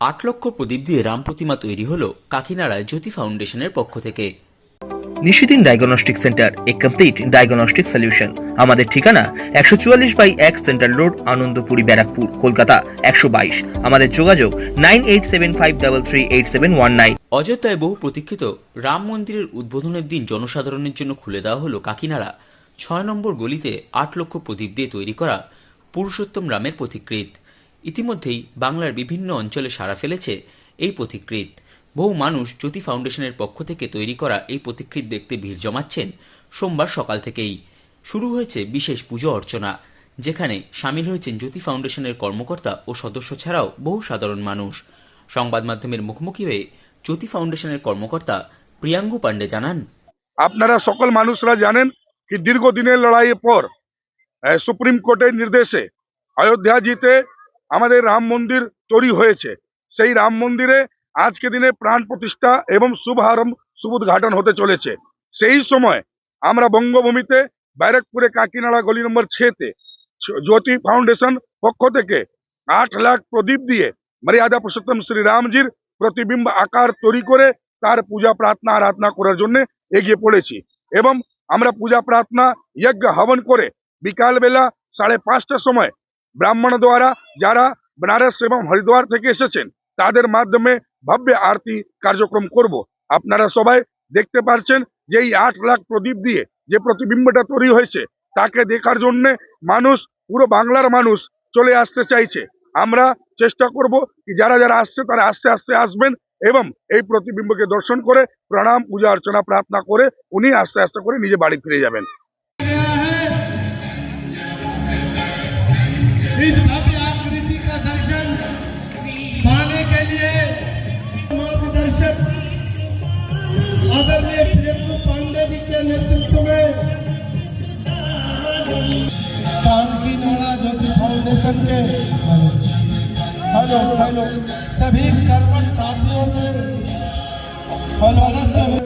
আট লক্ষ প্রদীপ দিয়ে রাম প্রতিমা তৈরি হলো কাকিনাড়ায় জ্যোতি ফাউন্ডেশনের পক্ষ থেকে। নিশিদিন ডায়াগনস্টিক সেন্টার এ কমপ্লিট ডায়াগনস্টিক সলিউশন আমাদের ঠিকানা একশো চুয়াল্লিশ বাই এক সেন্ট্রাল রোড আনন্দপুরি ব্যারাকপুর কলকাতা একশো বাইশ। আমাদের যোগাযোগ nine eight seven five double three eight seven one nine. অযোধ্যায় বহু প্রতীক্ষিত রাম মন্দিরের উদ্বোধনের দিন জনসাধারণের জন্য খুলে দেওয়া হলো কাকিনাড়া। ছয় নম্বর গলিতে আট লক্ষ প্রদীপ দিয়ে তৈরি করা পুরুষোত্তম রামের পথিকৃত ইতিমধ্যেই বাংলার বিভিন্ন অঞ্চলে সাড়া ফেলেছে এই পথিকৃত বহু মানুষ জ্যোতি ফাউন্ডেশনের পক্ষ থেকে তৈরি করা এই পথিকৃত দেখতে ভিড় জমাচ্ছেন সোমবার সকাল থেকেই। শুরু হয়েছে বিশেষ পুজো অর্চনা, যেখানে সামিল হয়েছেন জ্যোতি ফাউন্ডেশনের কর্মকর্তা ও সদস্য ছাড়াও বহু সাধারণ মানুষ। সংবাদ মাধ্যমের মুখোমুখি হয়ে জ্যোতি ফাউন্ডেশনের কর্মকর্তা প্রিয়াঙ্গু পান্ডে জানান, আপনারা সকল মানুষরা জানেন কি দীর্ঘদিনের লড়াইয়ের পর সুপ্রিম কোর্টের নির্দেশে অযোধ্যা জিতে আমাদের রাম মন্দির তৈরি হয়েছে। সেই রাম মন্দিরে আজকে দিনে প্রাণ প্রতিষ্ঠা এবং শুভারম্ভ শুভ উদ্ঘাটন হতে চলেছে। সেই সময় আমরা বঙ্গভূমিতে ব্যারাকপুরে কাকিনাড়া গলি নম্বর ছেতে জ্যোতি ফাউন্ডেশন পক্ষ থেকে আট লাখ প্রদীপ দিয়ে মর্যাদা পুরুষোত্তম শ্রীরামজির প্রতিবিম্ব আকার তৈরি করে তার পূজা প্রার্থনা, আরাধনা করার জন্য এগিয়ে পড়েছি এবং আমরা পূজা প্রার্থনা, যজ্ঞ, হবন করে বিকালবেলা সাড়ে পাঁচটার সময় ব্রাহ্মণ দ্বারা যারা বেনারস এবং হরিদ্বার থেকে এসেছেন, তাদের মাধ্যমে ভব্য আরতি কার্যক্রম করব। আপনারা সবাই দেখতে পারছেন যে এই আট লাখ প্রদীপ দিয়ে যে প্রতিবিম্বটা তৈরি হয়েছে, তাকে দেখার জন্যে মানুষ, পুরো বাংলার মানুষ চলে আসতে চাইছে। আমরা চেষ্টা করব কি যারা যারা আসছে, তারা আস্তে আস্তে আসবেন এবং এই প্রতিবিম্বকে দর্শন করে, প্রণাম, পূজা অর্চনা, প্রার্থনা করে, উনি আস্তে আস্তে করে নিজে বাড়ি ফিরে যাবেন। इस भव्य आकृति का दर्शन पाने के लिए मार्गदर्शक आदरणीय प्रियंकु पांडे जी के नेतृत्व में कानकी नाड़ा ज्योति फाउंडेशन के हेलो हेलो, सभी कर्मठ साथियों से सदस्य